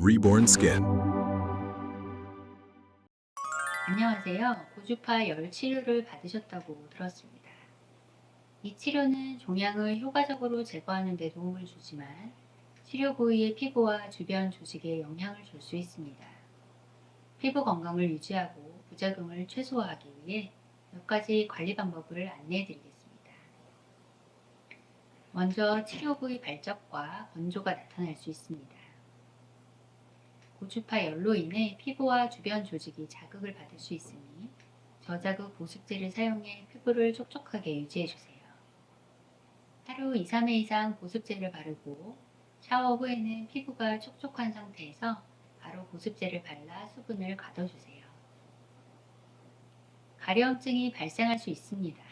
Reborn Skin. 안녕하세요. 고주파 열 치료를 받으셨다고 들었습니다. 이 치료는 종양을 효과적으로 제거하는 데 도움을 주지만 치료 부위의 피부와 주변 조직에 영향을 줄 수 있습니다. 피부 건강을 유지하고 부작용을 최소화하기 위해 몇 가지 관리 방법을 안내해 드리겠습니다. 먼저 치료 부위 발적과 건조가 나타날 수 있습니다. 고주파 열로 인해 피부와 주변 조직이 자극을 받을 수 있으니 저자극 보습제를 사용해 피부를 촉촉하게 유지해 주세요. 하루 2, 3회 이상 보습제를 바르고 샤워 후에는 피부가 촉촉한 상태에서 바로 보습제를 발라 수분을 가둬주세요. 가려움증이 발생할 수 있습니다.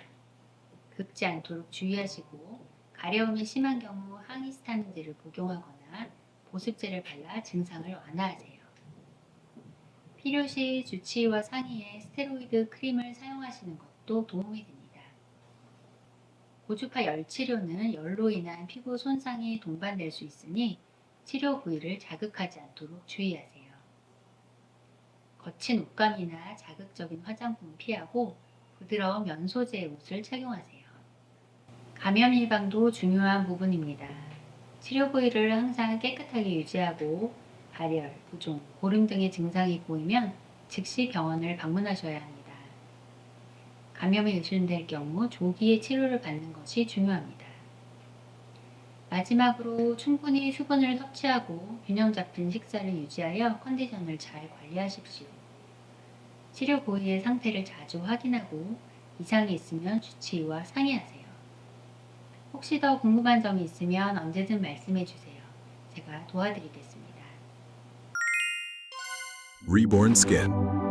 긁지 않도록 주의하시고 가려움이 심한 경우 항히스타민제를 복용하거나 보습제를 발라 증상을 완화하세요. 필요시 주치의와 상의해 스테로이드 크림을 사용하시는 것도 도움이 됩니다. 고주파 열 치료는 열로 인한 피부 손상이 동반될 수 있으니 치료 부위를 자극하지 않도록 주의하세요. 거친 옷감이나 자극적인 화장품 피하고 부드러운 면 소재의 옷을 착용하세요. 감염 예방도 중요한 부분입니다. 치료 부위를 항상 깨끗하게 유지하고 발열, 부종, 고름 등의 증상이 보이면 즉시 병원을 방문하셔야 합니다. 감염이 의심될 경우 조기에 치료를 받는 것이 중요합니다. 마지막으로 충분히 수분을 섭취하고 균형 잡힌 식사를 유지하여 컨디션을 잘 관리하십시오. 치료 부위의 상태를 자주 확인하고 이상이 있으면 주치의와 상의하세요. 혹시 더 궁금한 점이 있으면 언제든 말씀해 주세요. 제가 도와드리겠습니다. Reborn Skin.